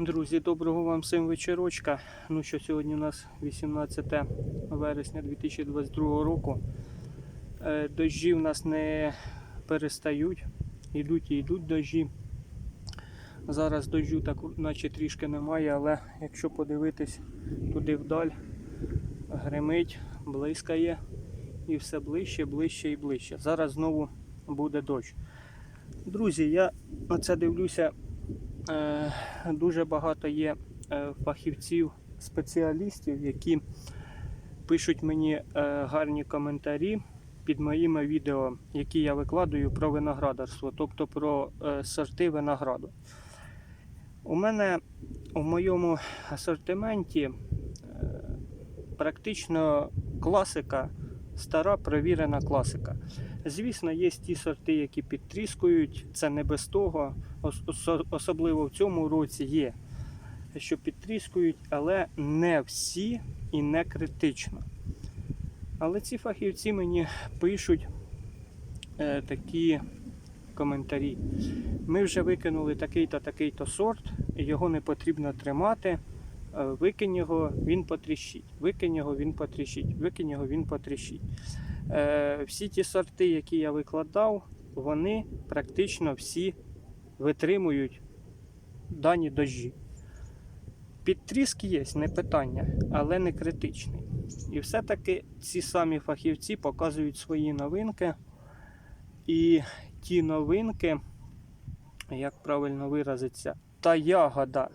Друзі, доброго вам всім вечірочка. Ну що, сьогодні у нас 18 вересня 2022 року. Е, Дощі в нас не перестають. Йдуть і йдуть дощі. Зараз дощу так наче трішки немає, але якщо подивитись туди вдаль, гримить, блискає і все ближче, ближче і ближче. Зараз знову буде дощ. Друзі, я оце дивлюся. Е, Дуже багато є е, фахівців, спеціалістів, які пишуть мені е, гарні коментарі під моїми відео, які я викладаю про виноградарство, тобто про сорти винограду. У мене у моєму асортименті практично класика, стара провірена класика. Звісно, є ті сорти, які підтріскують, це не без того. Особливо в цьому році є, що підтріскують, але не всі і не критично. Але ці фахівці мені пишуть е, такі коментарі. Ми вже викинули такий-то такий-то сорт, його не потрібно тримати. е, Викинь його, він потріщить. Викинь його, він потріщить. Викинь його, він потріщить. Е, всі ті сорти, які я викладав, вони практично всі витримують дані дощі. Підтріск є, не питання, але не критичний. І все-таки ці самі фахівці показують свої новинки. І ті новинки, як правильно виразиться, та ягода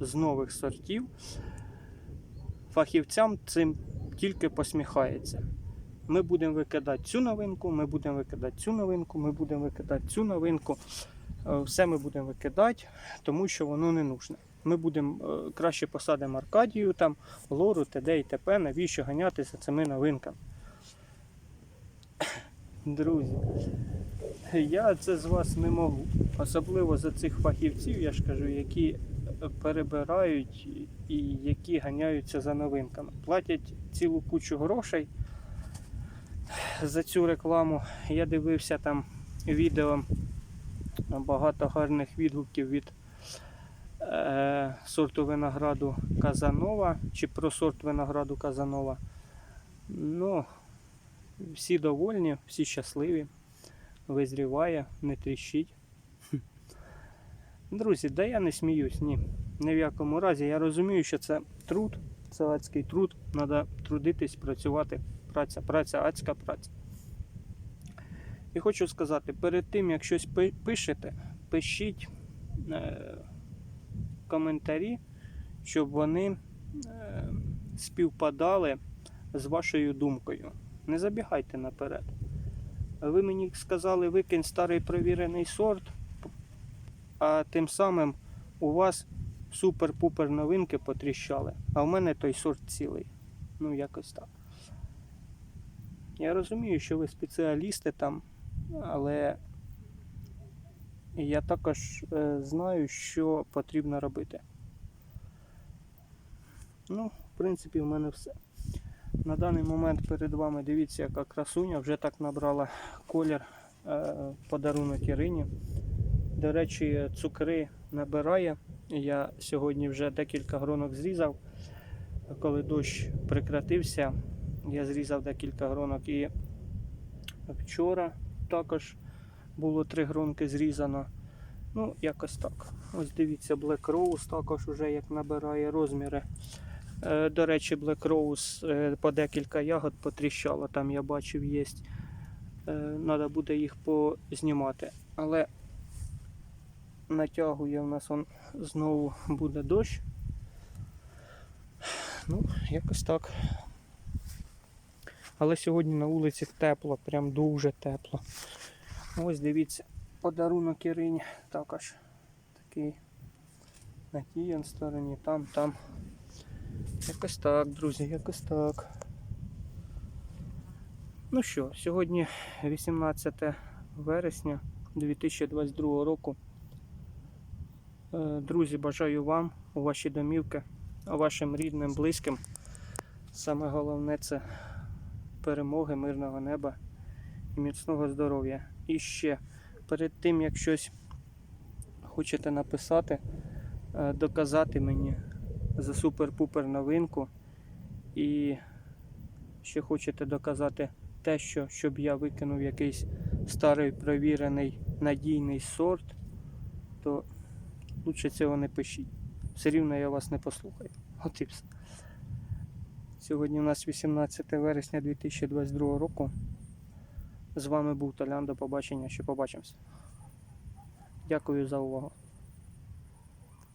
з нових сортів, фахівцям цим тільки посміхається. Ми будемо викидати цю новинку, ми будемо викидати цю новинку, ми будемо викидати цю новинку. Е, Все ми будемо викидати, тому що воно не нужне. Ми будемо е, краще посадимо Аркадію, там, лору, т.д. і т.п. Навіщо ганятися цими новинками? Друзі, я це з вас не можу. Особливо за цих фахівців, я ж кажу, які перебирають і які ганяються за новинками. Платять цілу кучу грошей за цю рекламу. Я дивився там відео, багато гарних відгуків від е, сорту винограду Казанова чи про сорт винограду Казанова. Ну, всі довольні, всі щасливі, визріває, не тріщить. Друзі, да я не сміюсь, ні. Ні в якому разі. Я розумію, що це труд, це адський труд, треба трудитись, працювати. Праця, праця, адська праця. І хочу сказати, перед тим, як щось пишете, пишіть е, коментарі, щоб вони е, співпадали з вашою думкою. Не забігайте наперед. Ви мені сказали, викинь старий провірений сорт, а тим самим у вас супер-пупер новинки потріщали, а в мене той сорт цілий. Ну, якось так. Я розумію, що ви спеціалісти там, але я також е, знаю, що потрібно робити. Ну, в принципі, в мене все. На даний момент перед вами дивіться, яка красуня, вже так набрала колір е, подарунок Ірині. До речі, цукри набирає. Я сьогодні вже декілька гронок зрізав. Коли дощ прекратився, я зрізав декілька гронок і вчора також було три гронки зрізано. Ну, якось так. Ось дивіться, Black Rose також вже як набирає розміри. Е, До речі, Black Rose е, по декілька ягод потріщало, там я бачив є. Треба буде їх познімати. Але натягує в нас он знову буде дощ. Ну, якось так. Але сьогодні на вулиці тепло, прям дуже тепло. Ось дивіться, подарунок Ірині також такий на тій стороні, там, там. Якось так, друзі, якось так. Ну що, сьогодні 18 вересня 2022 року. Е, Друзі, бажаю вам у ваші домівки, вашим рідним, близьким. Саме головне це перемоги, мирного неба і міцного здоров'я. І ще перед тим, як щось хочете написати, е, доказати мені за супер-пупер новинку. І ще хочете доказати те, що щоб я викинув якийсь старий провірений надійний сорт, то лучше цього не пишіть. Все рівно я вас не послухаю. От і все. Сьогодні у нас 18 вересня 2022 року. З вами був Толян. До побачення. Ще побачимось. Дякую за увагу.